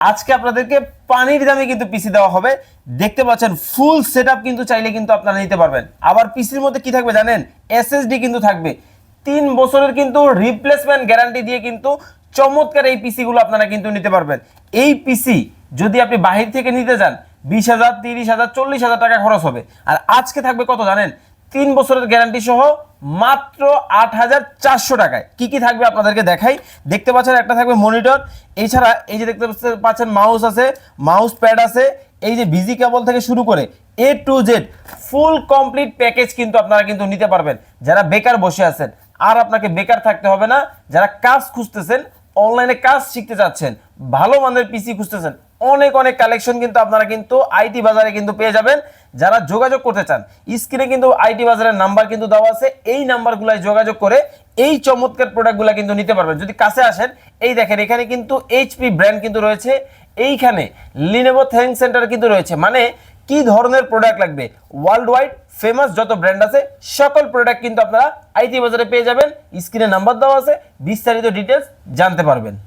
আজকে আপনাদেরকে পানির দামে কিন্তু পিসি দেওয়া হবে। দেখতে পাচ্ছেন ফুল সেটআপ কিন্তু চাইলে কিন্তু আপনারা নিতে পারবেন। আবার পিসির মধ্যে কি থাকবে জানেন? এসএসডি কিন্তু থাকবে। তিন বছরের কিন্তু রিপ্লেসমেন্ট গ্যারান্টি দিয়ে কিন্তু চমৎকার এই পিসি গুলো আপনারা কিন্তু নিতে পারবেন। এই পিসি যদি আপনি বাহির থেকে নিতে যান, বিশ হাজার, তিরিশ হাজার, চল্লিশ হাজার টাকা খরচ হবে। আর আজকে থাকবে কত জানেন? তিন বছরের গ্যারান্টি সহ মাত্র আট হাজার চারশো টাকায়। কি কি থাকবে আপনাদেরকে দেখাই? দেখতে পাচ্ছেন একটা থাকবে মনিটর। এছাড়া এই যে দেখতে পাচ্ছেন মাউস আছে, মাউস প্যাড আছে। এই যে বিজি কেবল থেকে শুরু করে A to Z full complete package কিন্তু আপনারা কিন্তু নিতে পারবেন। যারা বেকার বসে আছেন, আর আপনাকে বেকার থাকতে হবে না। যারা কাজ খুঁজতেছেন অনলাইনে কাজ শিখতে চাচ্ছেন, ভালো মানের পিসি খুঁজতেছেন অনেক অনেক কালেকশন কিন্তু আপনারা কিন্তু আইটি বাজারে কিন্তু পেয়ে যাবেন। যারা যোগাযোগ করতে চান স্ক্রিনে কিন্তু আইটি বাজারের নাম্বার কিন্তু দেওয়া আছে। এই নাম্বারগুলোয় যোগাযোগ করে এই চমৎকার প্রোডাক্টগুলো কিন্তু নিতে পারবেন। যদি কাছে আসেন, এই দেখেন এখানে কিন্তু এইচপি ব্র্যান্ড কিন্তু রয়েছে। এইখানে লিনেভো থ্যাং সেন্টার কিন্তু রয়েছে। মানে কি ধরনের প্রোডাক্ট লাগবে? ওয়ার্ল্ড ওয়াইড ফেমাস যত ব্র্যান্ড আছে, সকল প্রোডাক্ট কিন্তু আপনারা আইটি বাজারে পেয়ে যাবেন। স্ক্রিনে নাম্বার দেওয়া আছে। বিস্তারিত ডিটেলস জানতে পারবেন।